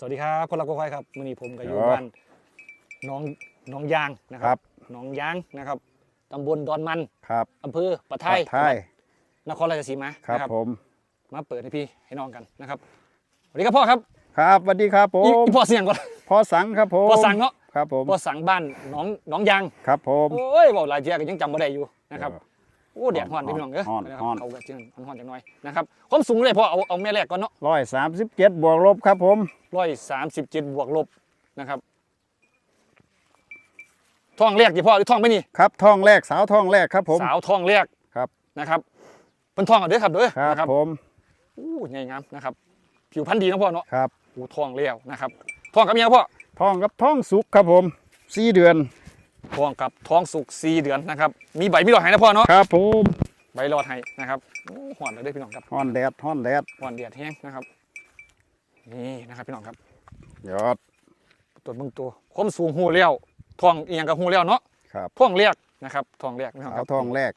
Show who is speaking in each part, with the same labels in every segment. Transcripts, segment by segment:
Speaker 1: สวัสดีครับคนรักควายครับมื่อนี้ผมก็อยู่
Speaker 2: ครับ
Speaker 1: บ้านหน้องหน้องยางนะค
Speaker 2: ครั
Speaker 1: รับบหน้องยางนะครับตำบลดอนมัน
Speaker 2: ครับ
Speaker 1: อำเภอปะไทย
Speaker 2: ไทย
Speaker 1: นครราชสีมา
Speaker 2: ครับ
Speaker 1: นะ
Speaker 2: ผม
Speaker 1: มาเปิดให้พี่ให้น้องกันนะครับสวัสดีครับพ่อครับ
Speaker 2: ครับสวัสดีครับผ
Speaker 1: อี
Speaker 2: ม
Speaker 1: อีพ่อเสียงก่อน
Speaker 2: พอสังครับผม
Speaker 1: พ่อสั่งเนาะ
Speaker 2: ครับผม
Speaker 1: พ่อสั่งบ้านหน้องหน้องยาง
Speaker 2: ครับผม
Speaker 1: โอ้ยบอกหลายเทียก็ยังจำไม่ได้อยู่นะครับ
Speaker 2: เออ
Speaker 1: โอ้แดดฮ้อน
Speaker 2: ฮ้อน
Speaker 1: พี่น้องเอ้ย
Speaker 2: ฮ้อน
Speaker 1: นะครับ
Speaker 2: ฮ้อน
Speaker 1: เอากระเจียนฮ้อนๆจังหน่อยนะครับความสูงเลยพ่อเอาเอาแม่แรกก่อนเนาะ
Speaker 2: ร้อยสามสิบเจ็ดบวกลบครับผม
Speaker 1: ร้อยสามสิบเจ็ดบวกลบนะครับท้องแรกกี่พ่อหรือท้องไม่นี่
Speaker 2: ครับท่องแรกสาวท่องแรกครับผม
Speaker 1: สาวท้องแรก
Speaker 2: ครับ
Speaker 1: นะครับเป็นท้องกันเด้อครับเด้อ
Speaker 2: ครับ
Speaker 1: นะครับ
Speaker 2: ผม
Speaker 1: อู้ใหญ่งามนะครับ ผิวพรรณดีนะพ่อเนาะ
Speaker 2: ครับ
Speaker 1: อู้ท้องแล้วนะครับท้องกับเมียพ่อ
Speaker 2: ท่องกับท่องสุกครับผมสี่เดือน
Speaker 1: ท้องกับท้องสุกสี่เดือนนะครับ มีใบมีหลอดให้นะพ่อเนาะ
Speaker 2: ครับผม
Speaker 1: ใบหลอดให้นะครับโอ้หอนเลยเด้อพี่น้องครับ
Speaker 2: ฮ้อนแดดฮ้อนแดด
Speaker 1: หอนเดียดแห้งนะครับ นี่นะครับพี่น้องครับ
Speaker 2: ยอด
Speaker 1: ตัวเบิ่งตัวความสูงหูแล้วท้องเอียงกับหูแล้วเนาะ
Speaker 2: ครับ
Speaker 1: ท้องแรกนะครับท้องแรกพี่น้อง
Speaker 2: สา
Speaker 1: ควรับ
Speaker 2: ท่องแรก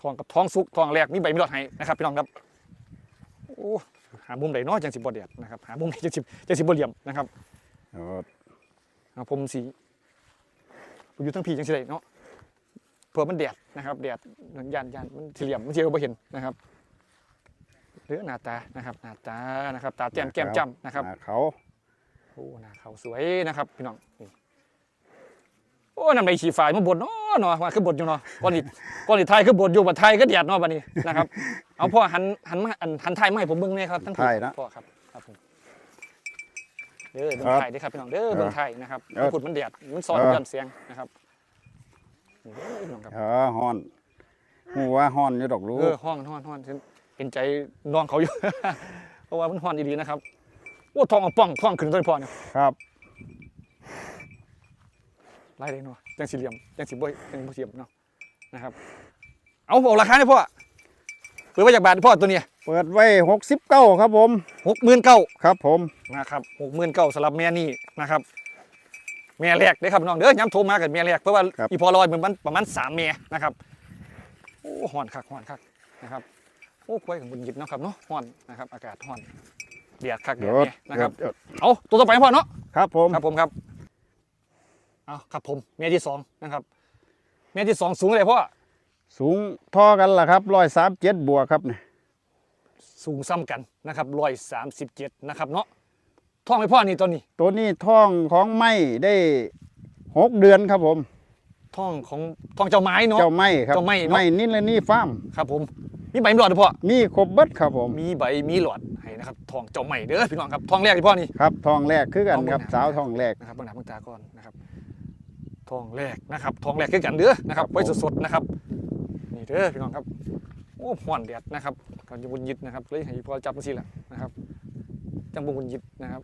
Speaker 1: ท้องกับท้องสุกท้องแรกมีใบมีหลอดให้นะครับพี่น้องครับโอ้หามุมใดเนาะจังสิบ่เดียดนะครับหามุมไหนจังสิจังสิบ่เหลี่ยมนะครับ
Speaker 2: ยอด
Speaker 1: เอาผมสีอยู่ทั้งผีจังสิได้เนาะเผื่อมันแดดนะครับแดดยันยันมันสี่เหลี่ยมมันเชียวบ่เห็นนะครับเหลือหน้าตานะครับหน้าตานะครับ ตาแจ่มแก้มจ้ำนะครับ
Speaker 2: หาเขา
Speaker 1: โอ้หน้าเขาสวยนะครับพี่น้องนี่โอ้น้ำใบฉีฝ่ายมันบดเนาะเนาะมาคือบดอยู่เนาะก้อนอิก้อนอิไทยคือบดอยู่บัดไทยก็แดดเนาะบัดนี้นะครับ เอาพ่อหันหันมาอันหันไทยมาให้ผมเบิ่งแน่ครับทั้ง
Speaker 2: ไทยนะ
Speaker 1: พ่อครับครับผม เด้อเบิ่ง
Speaker 2: ครับ
Speaker 1: ไทยเด้อครับพี่น้องเด้อเบิ่งไทยนะครับ
Speaker 2: ครับ
Speaker 1: พูดมันแดดมันซ้อน
Speaker 2: ครับ
Speaker 1: กันเสียงนะครับนี่เด้อพี่น้องครับ
Speaker 2: เออฮ้อนหูว่าฮ้อนอยู่ดอกลู
Speaker 1: เอกอห้องห้องห้องเห็นใจน้องเขาอยู่เพราะว่ามันห้อนดีๆนะครับโอ้ทองเอาป้องทองขึ้นต้นพ่อเนี่ย
Speaker 2: ครับ
Speaker 1: ไล่เลยเนาะจังสี่เหลี่ยมจังสี่บ่อยจังบ่เสียมเนาะนะครับเอาบอกราคาให้พ่อเปิดไว้จากบาทพ่อตัวเนี้ย
Speaker 2: เปิดไว้หกสิบเก้าครับผม
Speaker 1: หกหมื่นเก้า
Speaker 2: ครับผม
Speaker 1: นะครับหกหมื่นเก้าสำหรับแม่นี่นะครับแม่แรกเด้อครับน้องเด้อย้ำโทรมากับแม่แรกเพราะว่าอีพอลอยมันประมาณสามแม่นะครับโอ้ห่อนคักห่อนคักนะครับโอ้ควายของบุญหยิบเนาะครับเนาะห่อนนะครับอากาศห่อนเดียดคักเดี
Speaker 2: ย
Speaker 1: ยด
Speaker 2: อด
Speaker 1: เนี่ยนะครับ
Speaker 2: ยอด
Speaker 1: เอาตัวต่อไปพ่อเนาะ
Speaker 2: ครับผม
Speaker 1: ครับผมครับเอาครับผมเมียที่สองนะครับเมียที่สองสูงเลยพ่อ
Speaker 2: สูงเท่อกันล่ะครับร้อยสามเจ็ดบวกครับเนี่ย
Speaker 1: สูงซ้ำกันนะครับร้อยสามสิบเจ็ดนะครับเนาะท่องไหมพ่อนี่ตัวนี้
Speaker 2: ตัวนี้ท่องของไม้ได้หกเดือนครับผม
Speaker 1: ท่องของท่องเจ้าไม้เนาะ
Speaker 2: เจ้าไม้ครับ
Speaker 1: เจ้าไม้เนอะ
Speaker 2: ไม้นี่และนี่ฟาร์ม
Speaker 1: ครับผมมีใบมีหลอดด้วยพ่อ
Speaker 2: มีครบเบิดครับผม
Speaker 1: มีใบมีหลอดให้นะครับท่องเจ้าไม้เด้อพี่น้องครับท่องแรกที่พ่อนี่
Speaker 2: ครับทองแรกคือกัน
Speaker 1: เอาหมด
Speaker 2: ครับ
Speaker 1: นะ
Speaker 2: สาวทองแรก
Speaker 1: นะครับเบางหน้าเบางตาก่อนนะครับท่องแรกนะครับท่องแรกคือกันเด้อนะครับ
Speaker 2: ครับผม
Speaker 1: ไว้สดๆนะครับนี่ เด้อพี่น้องครับโอ้ห่อนแดดนะครับก่อนจะบุญยิดนะครับเลยให้พอจับมันสิละนะครับจังบุญยิดนะครับ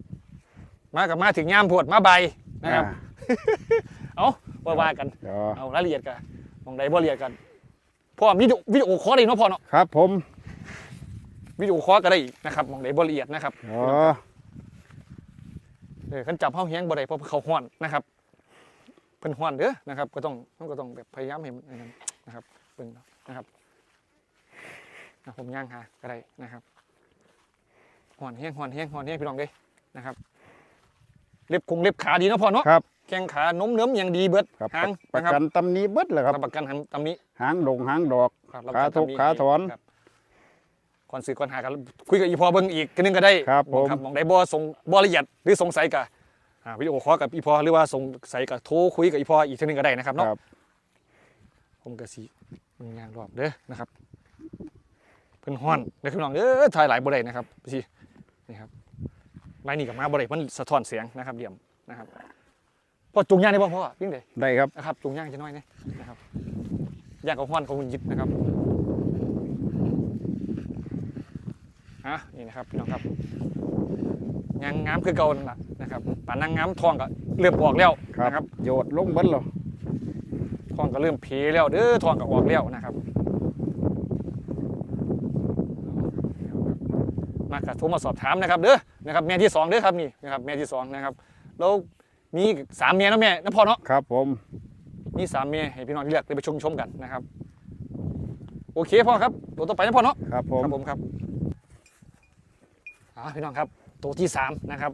Speaker 1: มากับมาถึงยามโพดมาใบนะครับเอาว่าว่ากัน
Speaker 2: เดี๋ยว
Speaker 1: เอารายละเอียดกันมองใดบ่ละเอียดกันเพราะว่าวิดีโอวิดีโอคอลได้เนาะพ่อเนาะ
Speaker 2: ครับ ผม
Speaker 1: วิดีโอคอลก็ได้อีกนะครับมองใดบ่ละเอียดนะครับ
Speaker 2: เดี๋ยว
Speaker 1: เออขันจับเฮาแห้งบ่ได้เพราะเขาห้อนนะครับเพิ่นห้อนเด้อนะครับ ก็ต้องต้องก็ต้องแบบพยายามให้มันอันนั้นนะครับเบิ่งเนาะ นะครับนะผมย่างหาก็ได้นะครับห้อนแห้งห้อนแห้งห้อนแห้งพี่น้องเด้นะครับ เล็บคงเล็บขาดีเนาะพ่อเนาะ
Speaker 2: ครับ
Speaker 1: แข้งขาโน้มเนื้อมอย่างดีเบิด
Speaker 2: ครับ
Speaker 1: หาง
Speaker 2: ประ
Speaker 1: นะครับ
Speaker 2: กันตำหนี้เบิดเลยครับ
Speaker 1: รับประกันหันตำนี้
Speaker 2: หางดงหางดอก
Speaker 1: ครับรับ
Speaker 2: ขา
Speaker 1: ประ
Speaker 2: ทุก
Speaker 1: ตำ
Speaker 2: ขาถอน
Speaker 1: ครับก่อนสื่อก่อนหากันคุยกับอีพอเบิ่งอีกกันนึงก็ได้
Speaker 2: ครับผม
Speaker 1: มองได้บ่ส่งบ่ละเอียดหรือสงสัยกับอ่าวิดีโอคอลกับอีพอหรือว่าสงสัยกับโทรคุยกับอีพออีกทีนึงก็ได้นะครับ
Speaker 2: ค
Speaker 1: เนาะ
Speaker 2: รับ
Speaker 1: ผมก็สิ มึงงานรอบเด้อนะครับเพิ่นฮ้อนเด้อพี่น้องเด้อถ่ายหลายบ่ได้นะครับสินี่ครับลายนี้กับมาบ่ได้มันสะท้อนเสียงนะครับเดี่ยมนะครับพอจุงย่างได้บ่พ่อวิ่งได้
Speaker 2: ได้ครับ
Speaker 1: นะครับจุงย่างจะน้อยนะนะครับย่างกับฮ้อนของคุณยิดนะครับอะนี่นะครับพี่น้องครับยางงามคือเก่านั่นล่ะนะครับป่านนางงามทองก็เริ่มออกแล้ว
Speaker 2: ครับ
Speaker 1: นะครับ
Speaker 2: โยดลงเบิดเหรอ
Speaker 1: ทองก็เริ่มเพแล้วเด้อทองก็ออกแล้วนะครับมากับโทรมาสอบถามนะครับเด้อนะครับแม่ที่สองเด้อครับนี่นะครับแม่ที่สองนะครับแล้วมีสามเมียเนาะแม่นะพ่อเนาะ
Speaker 2: ครับผม
Speaker 1: มีสามเมียให้พี่น้องเลือกไปชมชมกันนะครับ โอเคพ่อครับตัวต่อไปนะพ่อเนาะ
Speaker 2: ครับผม
Speaker 1: ครับผมครับอ๋อพี่น้องครับ ตัวที่สามนะครับ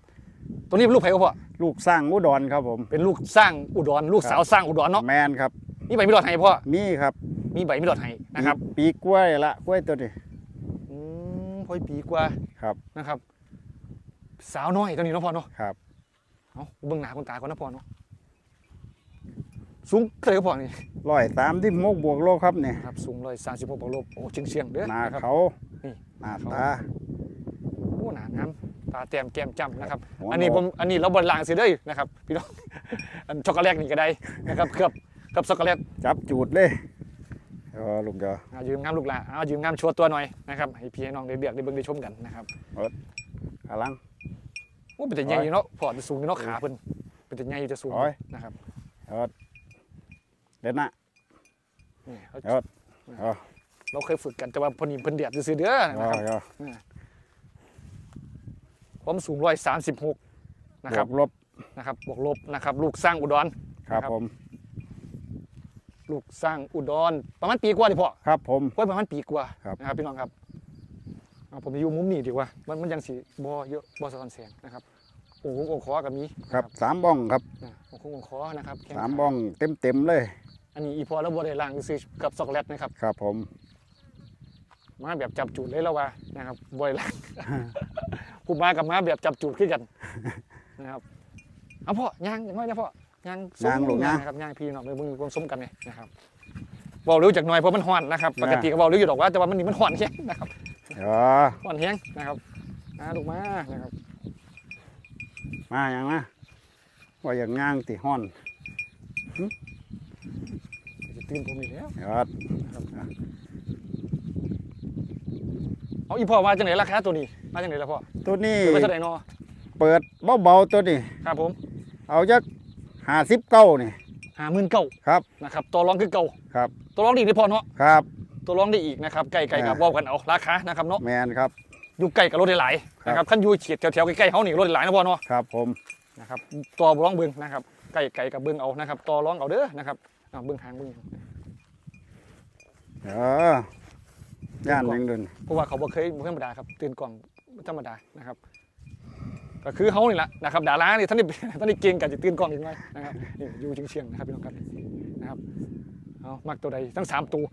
Speaker 1: ตัวนี้เป็นลูกไผ่ก็พ่อ
Speaker 2: ลูกสร้างอุดรครับผม
Speaker 1: เป็นลูกสร้างอุดร ลูกสาวสร้างอุดรเนาะ
Speaker 2: แมนครับ
Speaker 1: มีใบมีดอดให้พ่อ
Speaker 2: มีครับ
Speaker 1: มีใบมีดอดให้นะครับ
Speaker 2: ปีกล้วยละกล้วยตัวนี้
Speaker 1: อืมพ่อยปีกว่า
Speaker 2: ครับ
Speaker 1: นะครับ สาวน้อยตัวนี้เนาะพ่อเนาะ
Speaker 2: ครับ
Speaker 1: เอาเบิ่งหน้าคนตาก่อนนะพ่อเนาะสูงเท่าไหร่ครับพ่อนี่
Speaker 2: ร้อยสามที่มกบวกโลครับเนี่ย
Speaker 1: ครับสูงร้อยสามสิบหกบวกลบโอ้เชียงเชียงๆเด้อ
Speaker 2: หน้า
Speaker 1: นะครับ
Speaker 2: เขา
Speaker 1: นี่
Speaker 2: หน้าตา
Speaker 1: โอ้หนางามตาแต้มแก้มจ้ำนะครับ
Speaker 2: หัว
Speaker 1: อันนี้
Speaker 2: โผ
Speaker 1: มอันนี้เราบริลางสิเด้อนะครับพี่น้องอันช็อกโกแลตนี่ก็ได้นะครับเคลือบ เคลือบช็อกโกแลต
Speaker 2: จับจูดเลยเออลูกเดียว
Speaker 1: เอายืมงามลูกหลานเอายืมงามชัวร์ตัวหน่อยนะครับให้พี่ให้น้องได้เบียกได้เบิ่งได้ชมกันนะครับ
Speaker 2: กำลัง
Speaker 1: โอ้เป็นแต่ใหญ่อยู่เนาะพอจะสูงอยู่เนาะขาเพิ่นเป็นแต่ใหญ่อยู่จะสูง
Speaker 2: โอ้ย
Speaker 1: นะครับ
Speaker 2: เด่นนะ
Speaker 1: นี่เขา
Speaker 2: ยอดเอา
Speaker 1: เราเคยฝึกกันแต่ว่าเพนนีเพิ่นเดียดซื่อๆเด้อ
Speaker 2: เอ
Speaker 1: นะครับ
Speaker 2: อเออ
Speaker 1: ความสูงร้อยสามสิบหกนะ
Speaker 2: บ
Speaker 1: ครั
Speaker 2: ว
Speaker 1: บ
Speaker 2: กลบ
Speaker 1: นะครับบวกลบนะครับ ลูกสร้างอุดร
Speaker 2: ครับ
Speaker 1: นะครับ
Speaker 2: ผม
Speaker 1: ลูกสร้างอุดร ประมาณปีกว่าดิพ่อ
Speaker 2: ครับผม
Speaker 1: ไว้ประมาณปีกว่า
Speaker 2: ครับ
Speaker 1: นะครับพี่น้องครับเอาผมจะอยู่มุมนี้ดีกว่า มันมันยังสีบอเยอะบอสะท้อนแสงนะครับโอ้โหโอ้โหคอกับมี
Speaker 2: ครับสามบ้องครับ
Speaker 1: นะโอ้โหโอ้โหคอนะครับแข้ง
Speaker 2: สามบ้องเต็มเต็มๆเลย
Speaker 1: อันนี้อีพอแล้วบอได้ล่างซื้อกับช็อกโกแลตนะครับ
Speaker 2: ครับผม
Speaker 1: มาแบบจับจูดเลยแล้วว่านะครับบอยล่างผู้มากับมาแบบจับจูดขึ้นกัน นะครับเอาพ่อย่างอย่างน้อยนะพ่อ ย่างส้ม
Speaker 2: ย่างลูกย่าง
Speaker 1: นะครับย่างพี่น้องเลยมึงมีความสมกันเนี่ยนะครับเบาเร็วจากหน่อยเพราะมันห่อนนะครับปกติก็เบาเร็วอยู่ดอกว่าแต่ว่ามันนี่มันห่อนแห้งนะครับ
Speaker 2: เออ
Speaker 1: ห่อนแห้งนะครับมาลูกมานะครับ
Speaker 2: มาอย่างนะว่าอย่างง่างติห้อน
Speaker 1: จะตื่นผมอีกแล้ว
Speaker 2: ยอด
Speaker 1: เอาอีพ่อว่าจังไหนราคาตัวนี้มาจังไหนล่ะพ่อ
Speaker 2: ตัวนี้
Speaker 1: เปิดไปเท่าไหร่นอ
Speaker 2: เปิดเบาๆตัวนี้
Speaker 1: ครับผม
Speaker 2: เอาจัก ห้าสิบเก้านี่
Speaker 1: ห้าหมื่นเก้า
Speaker 2: ครับ
Speaker 1: นะครับตัวรองคือเก่า
Speaker 2: ครับ
Speaker 1: ตัวรองดีที่พ่อเนาะ
Speaker 2: ครับ
Speaker 1: ตัวรองได้อีกนะครับใกล้ๆกับ
Speaker 2: อ่า
Speaker 1: เว่ากันเอาราคานะครับเนาะ
Speaker 2: แมนครับ
Speaker 1: อยู่ใกล้กับรถได้หลาย
Speaker 2: ครับ
Speaker 1: นะครับขั้นอยู่เฉียดแถวๆใกล้ๆเขานี่รถได้หลายนะพ่อเนาะ
Speaker 2: ครับผม
Speaker 1: นะครับตัวร้องเบิ้งนะครับใกล้ๆกับเบิ้งเอานะครับตัวร้องเอาเด้อนะครับเอาเบิ้งหางเบิ้ง
Speaker 2: เออย่านหนึ่งเดิน
Speaker 1: เพราะว่าเขาบ่เคยบ่ธรรมดาครับตื่นกล่องบ่ธรรมดานะครับ ก็คือเขานี่แหละนะครับดารานี่ท่านนี่ท่านนี่เก่งกันจะตื่นกล่องอีกไหมนะครับนี่อยู่เชียงๆนะครับพี่น้องครับนะครับเอามักตัวใดทั้งสามตัว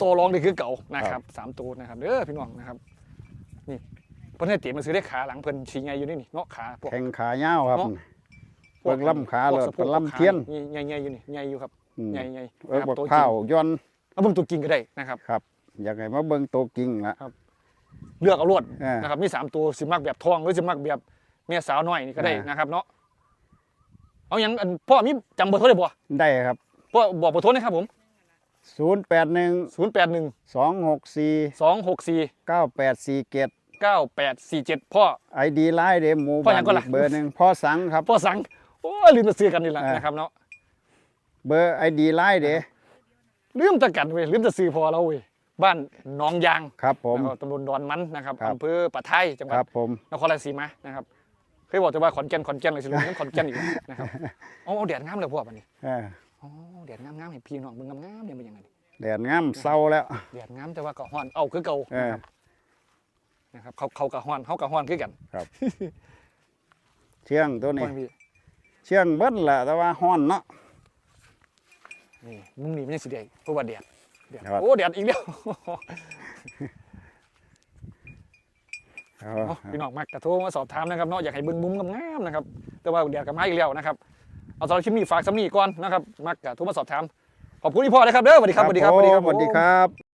Speaker 1: ตัวร้องนี่คือเก่านะครับสามตัวนะครับเด้อพี่น้องนะครับนี่เพิ่นให้เตรียมมาซื้อได้ขาหลังเพิ่นชี้ไงอยู่นี่นี่เนาะขาพวก
Speaker 2: แข่งขาเงาวครับ
Speaker 1: เนาะ
Speaker 2: เบิ่งลำขา
Speaker 1: พว
Speaker 2: เลย
Speaker 1: กสะโพ
Speaker 2: เป็น
Speaker 1: ก
Speaker 2: ลำเทียน
Speaker 1: ใหญ่ๆอยู่นี่ใหญ่อยู่ครับ
Speaker 2: อืม
Speaker 1: ใหญ่ๆ
Speaker 2: เบิ่ง
Speaker 1: นะครับ
Speaker 2: บัก
Speaker 1: ตัวจริ
Speaker 2: ข้าว
Speaker 1: ง
Speaker 2: ย้อน
Speaker 1: เอาเบิ่งตัวจริงก็ได้นะครับ
Speaker 2: ครับอยากให้มาเบิ่งตัวจริงละ
Speaker 1: เลือกเอารวด
Speaker 2: เออ
Speaker 1: นะครับมีสามตัวสิมักแบบทองหรือสิมักแบบเมียสาวน้อยนี่ก็ได้
Speaker 2: อ่าน
Speaker 1: นะครับเนาะเอาอย่างอันพ่อมีจำเบอร์โทรได้บ่
Speaker 2: ได้ครับ
Speaker 1: พ่อบอกเบอร์โทรหนะครับผม
Speaker 2: 0 8 1
Speaker 1: 0 8 1
Speaker 2: 2 6 4
Speaker 1: 2 6 4
Speaker 2: 9 8 4 7
Speaker 1: 9 8 4 7พ่อ
Speaker 2: ไอดีไลน์เดหมู
Speaker 1: พ่อ
Speaker 2: บ้า
Speaker 1: ยั
Speaker 2: น
Speaker 1: งก็ล่ะ
Speaker 2: อีกเบอร์หนึ่งพ่อสังครับ
Speaker 1: พ่อสั่งโอ้ยลืมจะซื้อกันนี่แหละ
Speaker 2: อ่าน
Speaker 1: นะครับเนาะ
Speaker 2: เบอร์ไอดีไลน์เด
Speaker 1: ลืมจะกันเว้ยลืมจะซื้อพอเราเว้ยบ้านหนองยาง
Speaker 2: ครับผม
Speaker 1: นะครับตำบลดอนมันนะครับ
Speaker 2: ครับ
Speaker 1: อำเภอปะไทยจังหวั
Speaker 2: ค
Speaker 1: ด
Speaker 2: รับผม
Speaker 1: นครราชสีมานะครับ เคยบอกจะว่าขอนแก่นขอนแก่นเลยสิลุงยังขอนแก่นอีกนะครับเอาเอาแดดงามเลยพ่อบัดนี้
Speaker 2: เออ
Speaker 1: อ๋อแดดงามๆให้พี่น้องมึงงามๆเนี่ยมันยังไง
Speaker 2: แดดงามเศร้าแล้ว
Speaker 1: แดดงามแต่ว่าก็ฮ้อนเอาคือเก่า
Speaker 2: เออ
Speaker 1: นะครับนะครับเขาเขากับฮ้อนเขากับฮ้อนคือกัน
Speaker 2: เชียงตัวนี้
Speaker 1: ฮ้อนพี่
Speaker 2: เชียงเบิ้ลแหละแต่ว่าฮ้อนเนาะ
Speaker 1: นี่มุมนี้มันยังสีแดงเพราะว่าแดดแดด
Speaker 2: ครับ
Speaker 1: โอ้แดดอีกแล้ว
Speaker 2: เอา
Speaker 1: เอา พี่น้องมากกระโทรมาสอบถามนะครับเนาะอยากให้เบิ่งมุมงามๆนะครับ แต่ว่าแดดกับมาอีกแล้วนะครับเอาสำหรับคลิปนี้ฝากสำนีก่อนนะครับมักกระโทรมาสอบถามขอบคุณที่พ่อเลยครับเด้อสวัสดีครับสวัสดีครับ
Speaker 2: ผม
Speaker 1: สวัสดีครับ
Speaker 2: สวัสดีครับ